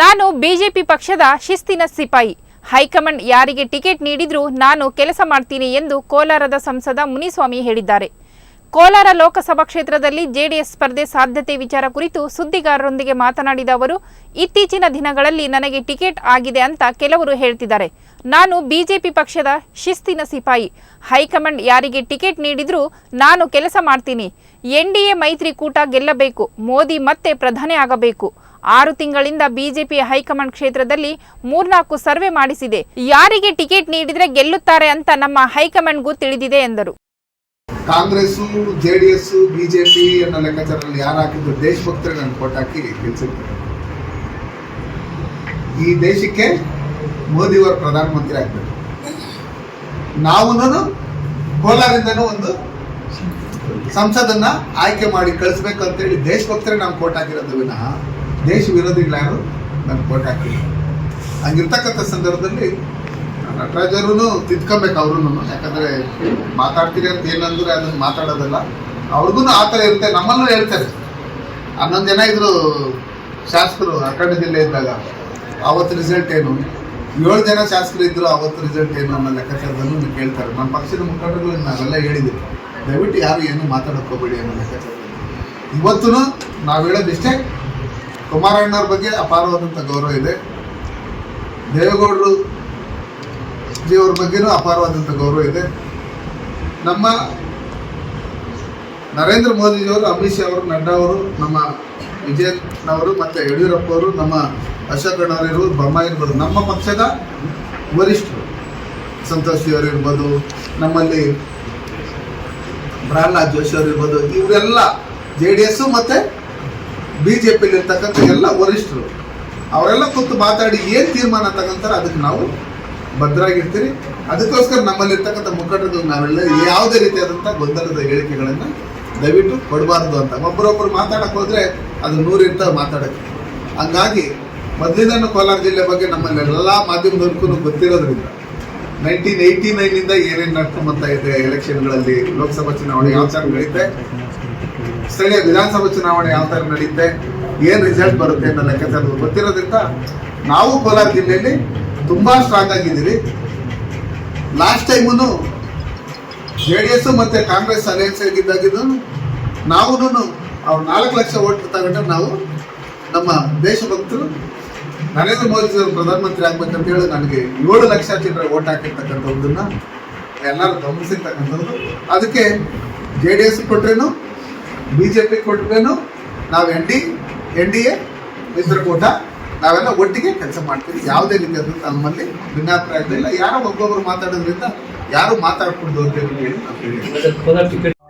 ನಾನು ಬಿಜೆಪಿ ಪಕ್ಷದ ಶಿಸ್ತಿನ ಸಿಪಾಯಿ. ಹೈಕಮಾಂಡ್ ಯಾರಿಗೆ ಟಿಕೆಟ್ ನೀಡಿದ್ರೂ ನಾನು ಕೆಲಸ ಮಾಡ್ತೀನಿ ಎಂದು ಕೋಲಾರದ ಸಂಸದ ಮುನಿಸ್ವಾಮಿ ಹೇಳಿದ್ದಾರೆ. ಕೋಲಾರ ಲೋಕಸಭಾ ಕ್ಷೇತ್ರದಲ್ಲಿ ಜೆಡಿಎಸ್ ಸ್ಪರ್ಧೆ ಸಾಧ್ಯತೆ ವಿಚಾರ ಕುರಿತು ಸುದ್ದಿಗಾರರೊಂದಿಗೆ ಮಾತನಾಡಿದ ಅವರು, ಇತ್ತೀಚಿನ ದಿನಗಳಲ್ಲಿ ನನಗೆ ಟಿಕೆಟ್ ಆಗಿದೆ ಅಂತ ಕೆಲವರು ಹೇಳ್ತಿದ್ದಾರೆ. ನಾನು ಬಿಜೆಪಿ ಪಕ್ಷದ ಶಿಸ್ತಿನ ಸಿಪಾಯಿ. ಹೈಕಮಾಂಡ್ ಯಾರಿಗೆ ಟಿಕೆಟ್ ನೀಡಿದ್ರೂ ನಾನು ಕೆಲಸ ಮಾಡ್ತೀನಿ. ಎನ್ಡಿಎ ಮೈತ್ರಿಕೂಟ ಗೆಲ್ಲಬೇಕು. ಮೋದಿ ಮತ್ತೆ ಪ್ರಧಾನಿ ಆಗಬೇಕು. ಆರು ತಿಂಗಳಿಂದ ಬಿಜೆಪಿ ಹೈಕಮಾಂಡ್ ಕ್ಷೇತ್ರದಲ್ಲಿ ಮೂರ್ನಾಲ್ಕು ಸರ್ವೆ ಮಾಡಿಸಿದೆ. ಯಾರಿಗೆ ಟಿಕೆಟ್ ನೀಡಿದ್ರೆ ಗೆಲ್ಲುತ್ತಾರೆ ಅಂತ ನಮ್ಮ ಹೈಕಮಾಂಡ್ಗೂ ತಿಳಿದಿದೆ ಎಂದರು. ಕಾಂಗ್ರೆಸ್ ಜೆಡಿಎಸ್ ಬಿಜೆಪಿ ಅನ್ನೋ ಲೆಕ್ಕಾಚಾರದಲ್ಲಿ ಯಾರು ಹಾಕಿದ್ರು ದೇಶಭಕ್ತರೇ ನಾನು ಕೊಟ್ಟು ಹಾಕಿ ಗೆಲ್ಸಿರ್ತಾರೆ. ಈ ದೇಶಕ್ಕೆ ಮೋದಿಯವರು ಪ್ರಧಾನಮಂತ್ರಿ ಆಗ್ಬೇಕು. ನಾವು ಕೋಲಾರಿಂದನೂ ಒಂದು ಸಂಸದನ್ನ ಆಯ್ಕೆ ಮಾಡಿ ಕಳಿಸ್ಬೇಕು ಅಂತೇಳಿ ದೇಶಭಕ್ತರಿಗೆ ನಾವು ಕೋಟ್ ಹಾಕಿರೋದು ವಿನಃ ದೇಶ ವಿರೋಧಿಗಳು ಯಾರು? ನಾನು ಕೋಟ್ ಹಾಕಿಲ್ಲ ಹಂಗಿರ್ತಕ್ಕಂಥ ಸಂದರ್ಭದಲ್ಲಿ ನಟರಾಜರು ತಿದ್ಕೊಬೇಕು ಅವ್ರು ಯಾಕಂದ್ರೆ ಮಾತಾಡ್ತೀರಿ ಅಂತ ಏನಂದ್ರೆ ಅದನ್ನ ಮಾತಾಡೋದಲ್ಲ. ಅವ್ರಿಗೂ ಆ ಥರ ಇರುತ್ತೆ. ನಮ್ಮಲ್ಲೂ ಹೇಳ್ತಾರೆ. ಹನ್ನೊಂದು ಜನ ಇದ್ರು ಶಾಸಕರು ಅಖಂಡ ಜಿಲ್ಲೆ ಇದ್ದಾಗ. ಅವತ್ತು ರಿಸಲ್ಟ್ ಏನು? ಏಳು ಜನ ಶಾಸಕರು ಇದ್ದರು ಅವತ್ತು ರಿಸಲ್ಟ್ ಏನು ಅನ್ನೋ ಲೆಕ್ಕಾಚಾರದಲ್ಲೂ ನೀವು ಕೇಳ್ತಾರೆ ನಮ್ಮ ಪಕ್ಷದ ಮುಖಂಡರು ನಾವೆಲ್ಲ ಹೇಳಿದ್ದೀವಿ. ದಯವಿಟ್ಟು ಯಾರು ಏನು ಮಾತಾಡೋಕೋಬೇಡಿ ಅನ್ನೋ ಲೆಕ್ಕಾಚಾರದಲ್ಲಿ. ಇವತ್ತು ನಾವು ಹೇಳೋದಿಷ್ಟೇ. ಕುಮಾರಣ್ಣವ್ರ ಬಗ್ಗೆ ಅಪಾರವಾದಂಥ ಗೌರವ ಇದೆ. ದೇವೇಗೌಡರು ಜಿಯವ್ರ ಬಗ್ಗೆನೂ ಅಪಾರವಾದಂಥ ಗೌರವ ಇದೆ. ನಮ್ಮ ನರೇಂದ್ರ ಮೋದಿಜಿಯವರು, ಅಮಿತ್ ಶಾ ಅವರು, ನಡ್ಡಾ ಅವರು, ನಮ್ಮ ವಿಜಯನವರು ಮತ್ತು ಯಡಿಯೂರಪ್ಪ ಅವರು, ನಮ್ಮ ಅಶೋಕ್ ಅಣ್ಣವ್ರು ಇರ್ಬೋದು ನಮ್ಮ ಪಕ್ಷದ ವರಿಷ್ಠರು, ಸಂತೋಷ್ ಅವರು ಇರ್ಬೋದು, ನಮ್ಮಲ್ಲಿ ಪ್ರಹ್ಲಾದ್ ಜೋಶಿ ಅವರು ಇರ್ಬೋದು, ಇವರೆಲ್ಲ ಜೆ ಡಿ ಎಸ್ಸು ಮತ್ತು ಬಿ ಜೆ ಎಲ್ಲ ವರಿಷ್ಠರು, ಅವರೆಲ್ಲ ಕೂತು ಮಾತಾಡಿ ಏನು ತೀರ್ಮಾನ ತಗೊಂತಾರೆ ಅದಕ್ಕೆ ನಾವು ಭದ್ರಾಗಿರ್ತೀರಿ. ಅದಕ್ಕೋಸ್ಕರ ನಮ್ಮಲ್ಲಿರ್ತಕ್ಕಂಥ ಮುಖಂಡರು ನಾವೆಲ್ಲ ಯಾವುದೇ ರೀತಿಯಾದಂಥ ಗೊಂದಲದ ಹೇಳಿಕೆಗಳನ್ನು ದಯವಿಟ್ಟು ಕೊಡಬಾರ್ದು ಅಂತ. ಒಬ್ಬರೊಬ್ಬರು ಮಾತಾಡಕ್ಕೆ ಹೋದರೆ ಅದು ನೂರಿರ್ತಾವೆ ಮಾತಾಡಕ್ಕೆ. ಹಂಗಾಗಿ ಮೊದಲಿಂದನೂ ಕೋಲಾರ ಜಿಲ್ಲೆ ಬಗ್ಗೆ ನಮ್ಮಲ್ಲಿ ಎಲ್ಲ ಮಾಧ್ಯಮದವ್ರಿಗೂ ಗೊತ್ತಿರೋದ್ರಿಂದ ನೈನ್ಟೀನ್ ಏಯ್ಟಿ ನೈನಿಂದ ಏನೇನು ನಡ್ಕೊಂಬಂತ ಇದೆ ಎಲೆಕ್ಷನ್ಗಳಲ್ಲಿ ಲೋಕಸಭಾ ಚುನಾವಣೆ ಯಾವ ಥರ ನಡೆಯುತ್ತೆ ಸ್ಥಳೀಯ ವಿಧಾನಸಭಾ ಚುನಾವಣೆ ಯಾವ ಥರ ನಡೆಯುತ್ತೆ ಏನು ರಿಸಲ್ಟ್ ಬರುತ್ತೆ ಅನ್ನೋ ಲೆಕ್ಕಾಚಾರ ಗೊತ್ತಿರೋದ್ರಿಂದ ನಾವು ಕೋಲಾರ ಜಿಲ್ಲೆಯಲ್ಲಿ ತುಂಬಾ ಸ್ಟ್ರಾಂಗ್ ಆಗಿದ್ದೀರಿ last time J D S ಮತ್ತೆ ಕಾಂಗ್ರೆಸ್ ಅಲಯನ್ಸ್ ಆಗಿದ್ದಾಗಿದ್ದು ನಾವು ಅವ್ರು ನಾಲ್ಕು ಲಕ್ಷ ಓಟ್ ತಗೊಂಡು ನಾವು ನಮ್ಮ ದೇಶಭಕ್ತರು ನರೇಂದ್ರ ಮೋದಿ ಪ್ರಧಾನಮಂತ್ರಿ ಆಗ್ಬೇಕಂತ ಹೇಳಿ ನನಗೆ ಏಳು ಲಕ್ಷ ಚಿಲ್ಲರೆ ಓಟ್ ಹಾಕಿರ್ತಕ್ಕಂಥದ್ದನ್ನು ಎಲ್ಲರೂ ಗಮನಿಸಿರ್ತಕ್ಕಂಥದ್ದು ಅದಕ್ಕೆ ಜೆ ಡಿ ಎಸ್ ಕೊಟ್ರೇನು ಬಿ ಜೆ ಪಿ ಕೊಟ್ರೇನು ನಾವು N D N D A ಮಿತ್ರಕೂಟ ನಾವೆಲ್ಲ ಒಟ್ಟಿಗೆ ಕೆಲಸ ಮಾಡ್ತೀವಿ. ಯಾವುದೇ ರೀತಿಯಾದ ನಮ್ಮಲ್ಲಿ ಭಿನ್ನಾಭಿಪ್ರಾಯ ಇಲ್ಲ, ಯಾರೋ ಒಬ್ಬೊಬ್ರು ಮಾತಾಡೋದ್ರಿಂದ ಯಾರು ಮಾತಾಡ್ಕೊಂಡು ಅಂತ ಹೇಳಿ ನಾವು ಹೇಳಿ